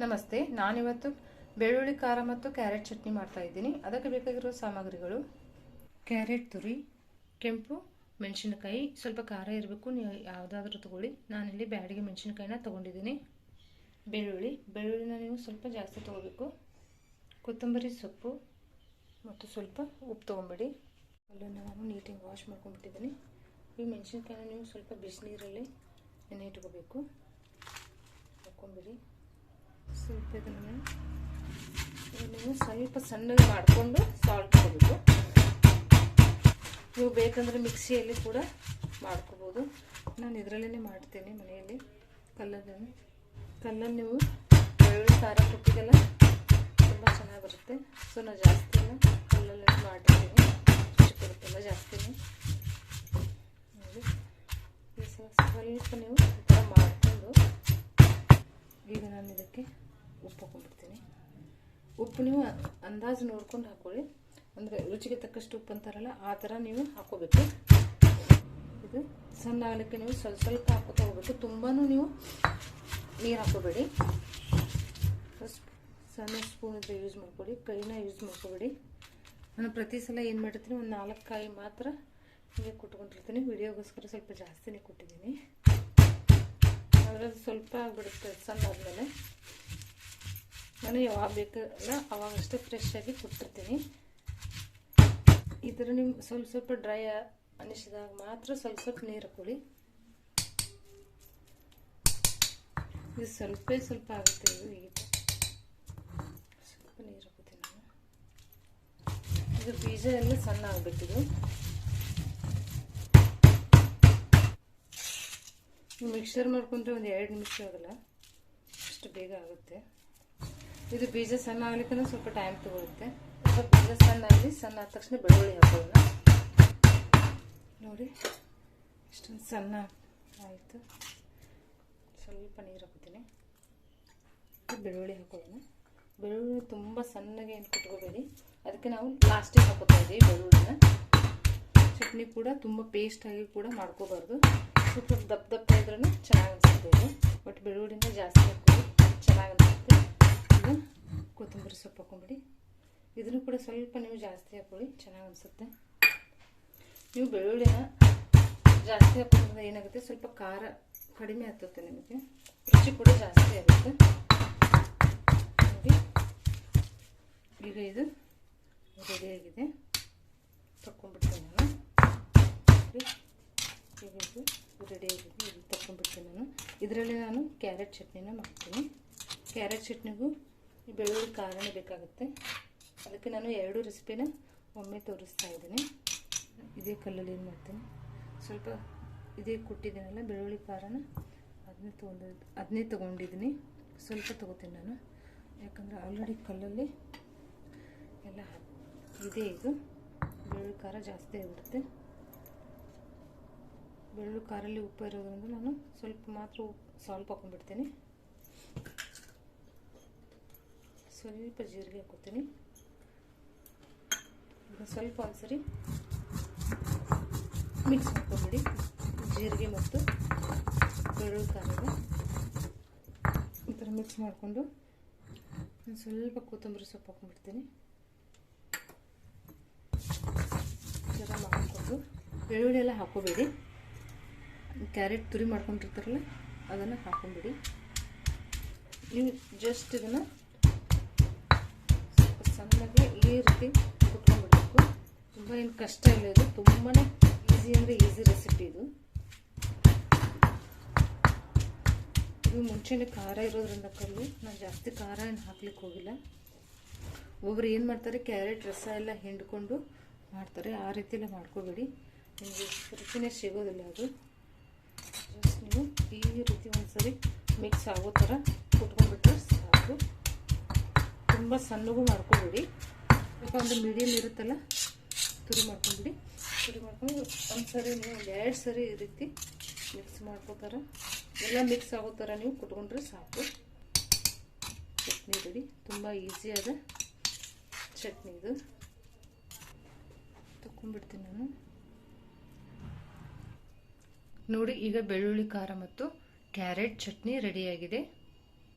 ನಮಸ್ತೆ, ನಾನಿವತ್ತು ಬೆಳ್ಳುಳ್ಳಿ, ಖಾರ ಮತ್ತು ಕ್ಯಾರೆಟ್ ಚಟ್ನಿ ಮಾಡ್ತಾ ಇದ್ದೀನಿ. ಅದಕ್ಕೆ ಬೇಕಾಗಿರೋ ಸಾಮಗ್ರಿಗಳು. ಕ್ಯಾರೆಟ್ ತುರಿ, ಕೆಂಪು ಮೆಣಸಿನಕಾಯಿ, ಸ್ವಲ್ಪ ಖಾರ ಇರಬೇಕು, ನೀವು ಯಾವುದಾದ್ರೂ ತೊಗೊಳ್ಳಿ. ನಾನಿಲ್ಲಿ ಬ್ಯಾಡಿಗೆ ಮೆಣಸಿನಕಾಯಿನ ತೊಗೊಂಡಿದ್ದೀನಿ. ಬೆಳ್ಳುಳ್ಳಿ, ಬೆಳ್ಳುಳ್ಳಿನ ನೀವು ಸ್ವಲ್ಪ ಜಾಸ್ತಿ ತೊಗೋಬೇಕು ಕೊತ್ತಂಬರಿ ಸೊಪ್ಪು ಮತ್ತು ಸ್ವಲ್ಪ ಉಪ್ಪು ತೊಗೊಂಬೇಡಿ. ಅಲ್ಲನ್ನು ನಾನು ನೀಟಾಗಿ ವಾಶ್ ಮಾಡ್ಕೊಂಡ್ಬಿಟ್ಟಿದ್ದೀನಿ ಈ ಮೆಣಸಿನಕಾಯಿನ ನೀವು ಸ್ವಲ್ಪ ಬಿಸಿನೀರಲ್ಲಿ ನೆನೆ ಇಟ್ಕೋಬೇಕು. ಹಾಕ್ಕೊಂಬಿಡಿ. ಸ್ವಲ್ಪ ನೀವು ಸ್ವಲ್ಪ ಸಣ್ಣಗೆ ಮಾಡಿಕೊಂಡು ಸಾಲ್ಟ್ ಮಾಡಬೇಕು ನೀವು ಬೇಕಂದರೆ ಮಿಕ್ಸಿಯಲ್ಲಿ ಕೂಡ ಮಾಡ್ಕೋಬೋದು. ನಾನು ಇದರಲ್ಲೇ ಮಾಡ್ತೀನಿ ಮನೆಯಲ್ಲಿ ಕಲ್ಲದನ್ನು ಕಲ್ಲನ್ನು ನೀವು ಬೆಳ್ಳುಳ್ಳಿ, ಖಾರ, ಕೊಟ್ಟಿದ್ದೆಲ್ಲ ತುಂಬ ಚೆನ್ನಾಗಿ ಬರುತ್ತೆ. ಸೊ ನಾನು ಜಾಸ್ತಿ ಕಲ್ಲಲ್ಲೇ ಮಾಡಿರ್ತೀನಿ ನೋಡಿ. ಈ ಸ್ವಲ್ಪ ನೀವು ನಾನು ಇದಕ್ಕೆ ಉಪ್ಪು ಹಾಕೊಂಡ್ಬಿಡ್ತೀನಿ ಉಪ್ಪು ನೀವು ಅಂದಾಜು ನೋಡ್ಕೊಂಡು ಹಾಕೊಳ್ಳಿ ಅಂದರೆ ರುಚಿಗೆ ತಕ್ಕಷ್ಟು ಉಪ್ಪು ಅಂತಾರಲ್ಲ, ಆ ಥರ ನೀವು ಹಾಕೋಬೇಕು ಇದು ಸಣ್ಣ ಆಗಲಿಕ್ಕೆ ನೀವು ಸ್ವಲ್ಪ ಸ್ವಲ್ಪ ಹಾಕೋತಾ ಹೋಗ್ಬೇಕು. ತುಂಬಾ ನೀವು ನೀರು ಹಾಕೋಬೇಡಿ ಸಣ್ಣ ಸ್ಪೂನ್ ಇದ್ರೆ ಯೂಸ್ ಮಾಡ್ಕೊಳ್ಳಿ. ಕೈನ ಯೂಸ್ ಮಾಡ್ಕೋಬೇಡಿ. ನಾನು ಪ್ರತಿ ಸಲ ಏನು ಮಾಡಿರ್ತೀನಿ ಒಂದು ನಾಲ್ಕು ಕಾಯಿ ಮಾತ್ರ ಹೀಗೆ ಕೊಟ್ಕೊಂಡಿರ್ತೀನಿ. ವಿಡಿಯೋಗೋಸ್ಕರ ಸ್ವಲ್ಪ ಜಾಸ್ತಿನೇ ಕೊಟ್ಟಿದ್ದೀನಿ. ಅದರಲ್ಲಿ ಸ್ವಲ್ಪ ಆಗಿಬಿಡುತ್ತೆ ಸಣ್ಣ ಆದಮೇಲೆ ನಾನು ಯಾವಾಗ ಬೇಕಲ್ಲ ಅವಾಗಷ್ಟೇ ಫ್ರೆಶ್ ಆಗಿ ಕೊಟ್ಟಿರ್ತೀನಿ. ಈ ಥರ ನೀವು ಸ್ವಲ್ಪ ಸ್ವಲ್ಪ ಡ್ರೈ ಅನಿಸಿದಾಗ ಮಾತ್ರ ಸ್ವಲ್ಪ ಸ್ವಲ್ಪ ನೀರು ಹಾಕೊಳ್ಳಿ. ಇದು ಸ್ವಲ್ಪ ಸ್ವಲ್ಪ ಆಗುತ್ತೆ ಇದು ಈಗ ಸ್ವಲ್ಪ ನೀರು ಹಾಕೋತೀನಿ ಇದು ಬೀಜ ಎಲ್ಲ ಸಣ್ಣ ಆಗಬೇಕಿದು ಮಿಕ್ಸರ್ ಮಾಡ್ಕೊಂಡ್ರೆ ಒಂದು ಎರಡು ನಿಮಿಷ ಆಗಲ್ಲ. ಅಷ್ಟು ಬೇಗ ಆಗುತ್ತೆ. ಇದು ಬೀಜ ಸಣ್ಣ ಆಗ್ಲಿಕ್ಕೆ ಸ್ವಲ್ಪ ಟೈಮ್ ತಗೊಳುತ್ತೆ. ಸ್ವಲ್ಪ ಬೀಜ ಸಣ್ಣ ಆಗಲಿ, ಸಣ್ಣ ಆದ ತಕ್ಷಣ ಬೆಳ್ಳುಳ್ಳಿ ಹಾಕೋಣ. ನೋಡಿ, ಇಷ್ಟೊಂದು ಸಣ್ಣ ಆಯಿತು. ಸ್ವಲ್ಪ ನೀರು ಹಾಕೋತೀನಿ. ಬೆಳ್ಳುಳ್ಳಿ ಹಾಕೋಣ ಬೆಳ್ಳುಳ್ಳಿ ತುಂಬ ಸಣ್ಣಗೆ ಏನು ಕುಟ್ಕೋಬೇಡಿ. ಅದಕ್ಕೆ ನಾವು ಪ್ಲಾಸ್ಟಿಕ್ ಹಾಕೋತಾ ಇದ್ದೀವಿ ಬೆಳ್ಳುಳ್ಳಿನ. ಚಟ್ನಿ ಕೂಡ ತುಂಬ ಪೇಸ್ಟಾಗಿ ಕೂಡ ಮಾಡ್ಕೋಬಾರ್ದು. ಸ್ವಲ್ಪ ದಪ್ಪ ದಪ್ಪ ಬೆಳ್ಳುಳ್ಳಿನ ಜಾಸ್ತಿ ಹಾಕ್ಬಿಡಿ ಚೆನ್ನಾಗಿ ಈಗ ಕೊತ್ತಂಬರಿ ಸೊಪ್ಪು ಹಾಕೊಂಬಿಡಿ ಇದನ್ನು ಕೂಡ ಸ್ವಲ್ಪ ನೀವು ಜಾಸ್ತಿ ಹಾಕ್ಕೊಳ್ಳಿ, ಚೆನ್ನಾಗಿ ಅನಿಸುತ್ತೆ. ನೀವು ಬೆಳ್ಳುಳ್ಳಿನ ಜಾಸ್ತಿ ಹಾಕೋದ್ರಿಂದ ಏನಾಗುತ್ತೆ? ಸ್ವಲ್ಪ ಖಾರ ಕಡಿಮೆ ಆಗ್ತದೆ ನಿಮಗೆ. ರುಚಿ ಕೂಡ ಜಾಸ್ತಿ ಆಗುತ್ತೆ. ಈಗ ಇದು ರೆಡಿಯಾಗಿದೆ ತಗೊಂಡ್ಬಿಡ್ತೀನಿ ನಾನು. ಈಗ ಇದು ರೆಡಿಯಾಗಿದೆ ಇದು ನಾನು. ಇದರಲ್ಲಿ ನಾನು ಕ್ಯಾರೆಟ್ ಚಟ್ನಿನ ಮಾಡ್ತೀನಿ. ಕ್ಯಾರೆಟ್ ಚಟ್ನಿಗೂ ಬೆಳ್ಳುಳ್ಳಿ ಕಾರಣ ಬೇಕಾಗುತ್ತೆ. ಅದಕ್ಕೆ ನಾನು ಎರಡು ರೆಸಿಪಿನ ಒಮ್ಮೆ ತೋರಿಸ್ತಾ ಇದ್ದೀನಿ. ಇದೇ ಕಲ್ಲಲ್ಲಿ ಏನು ಮಾಡ್ತೀನಿ? ಸ್ವಲ್ಪ ಇದೇ ಕೊಟ್ಟಿದ್ದೀನಲ್ಲ, ಬೆಳ್ಳುಳ್ಳಿ ಖಾರನ ಅದನ್ನೇ ತೊಗೊಂಡು ಅದನ್ನೇ ತೊಗೊಂಡಿದ್ದೀನಿ. ಸ್ವಲ್ಪ ತೊಗೋತೀನಿ ನಾನು. ಯಾಕಂದರೆ ಆಲ್ರೆಡಿ ಕಲ್ಲಲ್ಲಿ ಎಲ್ಲ ಇದೆ ಇದು. ಬೆಳ್ಳುಳ್ಳಿ ಖಾರ ಜಾಸ್ತಿ ಆಗಿಬಿಡುತ್ತೆ. ಬೆಳ್ಳುಳ್ಳಿ ಖಾರಲ್ಲಿ ಉಪ್ಪು ಇರೋದ್ರಿಂದ ನಾನು ಸ್ವಲ್ಪ ಮಾತ್ರ ಸಾಲ್ಟ್ ಹಾಕೊಂಡ್ಬಿಡ್ತೀನಿ. ಸ್ವಲ್ಪ ಜೀರಿಗೆ ಹಾಕೋತೀನಿ. ಸ್ವಲ್ಪ ಒಂದ್ಸರಿ ಮಿಕ್ಸ್ ಮಾಡ್ಕೊಂಬಿಡಿ. ಜೀರಿಗೆ ಮತ್ತು ಬೆಳ್ಳುಳ್ಳಿ ಖಾರದ ಈ ಥರ ಮಿಕ್ಸ್ ಮಾಡಿಕೊಂಡು ನಾನು ಸ್ವಲ್ಪ ಕೊತ್ತಂಬರಿ ಸೊಪ್ಪು ಹಾಕೊಂಡ್ಬಿಡ್ತೀನಿ. ಈ ಥರ ಮಾಡಿಕೊಂಡು, ಬೆಳ್ಳುಳ್ಳಿ ಎಲ್ಲ ಹಾಕೋಬೇಡಿ. ಕ್ಯಾರೆಟ್ ತುರಿ ಮಾಡ್ಕೊಂಡಿರ್ತಾರಲ್ಲ, ಅದನ್ನು ಹಾಕೊಂಡ್ಬಿಡಿ ನೀವು ಜಸ್ಟ್ ಇದನ್ನು ಸಣ್ಣಗೆ ಈ ರೀತಿ ಕುಟ್ಕೊಂಡ್ಬಿಡ್ಬೇಕು ತುಂಬ ಏನು ಕಷ್ಟ ಇಲ್ಲ ಇದು. ತುಂಬಾ ಈಸಿ ಅಂದರೆ ಈಸಿ ರೆಸಿಪಿ ಇದು. ಇದು ಮುಂಚೆನೇ ಖಾರ ಇರೋದ್ರಿಂದ ಕಲ್ಲು ನಾನು ಜಾಸ್ತಿ ಖಾರ ಏನು ಹಾಕ್ಲಿಕ್ಕೆ ಹೋಗಿಲ್ಲ. ಒಬ್ಬರು ಏನು ಮಾಡ್ತಾರೆ, ಕ್ಯಾರೆಟ್, ರಸ ಎಲ್ಲ ಹಿಂಡ್ಕೊಂಡು ಮಾಡ್ತಾರೆ. ಆ ರೀತಿಯೆಲ್ಲ ಮಾಡ್ಕೋಬೇಡಿ. ನಿಮಗೆ ರುಚಿನೇ ಸಿಗೋದಿಲ್ಲ ಅದು. ನೀವು ಈ ರೀತಿ ಒಂದ್ಸರಿ ಮಿಕ್ಸ್ ಆಗೋ ಥರ ಕುಟ್ಕೊಂಡ್ಬಿಟ್ರೆ ಸಾಕು. ತುಂಬ ಸಣ್ಣಗೂ ಮಾಡ್ಕೊಬೇಡಿ. ಸ್ವಲ್ಪ ಒಂದು ಮೀಡಿಯಮ್ ಇರುತ್ತಲ್ಲ, ತುರಿ ಮಾಡ್ಕೊಂಡ್ಬಿಡಿ ತುರಿ ಮಾಡ್ಕೊಂಡು ಒಂದು ಸರಿ ನೀವು ಒಂದು ಎರಡು ಸರಿ ಈ ರೀತಿ ಮಿಕ್ಸ್ ಮಾಡ್ಕೋತಾರ. ಎಲ್ಲ ಮಿಕ್ಸ್ ಆಗೋ ಥರ ನೀವು ಕುಟ್ಕೊಂಡ್ರೆ ಸಾಕು. ಚಟ್ನಿ ಬಿಡಿ ತುಂಬ ಈಸಿಯಾದ ಚಟ್ನಿ ಇದು. ತಗೊಂಡ್ಬಿಡ್ತೀನಿ ನಾನು. ನೋಡಿ ಈಗ ಬೆಳ್ಳುಳ್ಳಿ ಖಾರ ಮತ್ತು ಕ್ಯಾರೆಟ್ ಚಟ್ನಿ ರೆಡಿಯಾಗಿದೆ.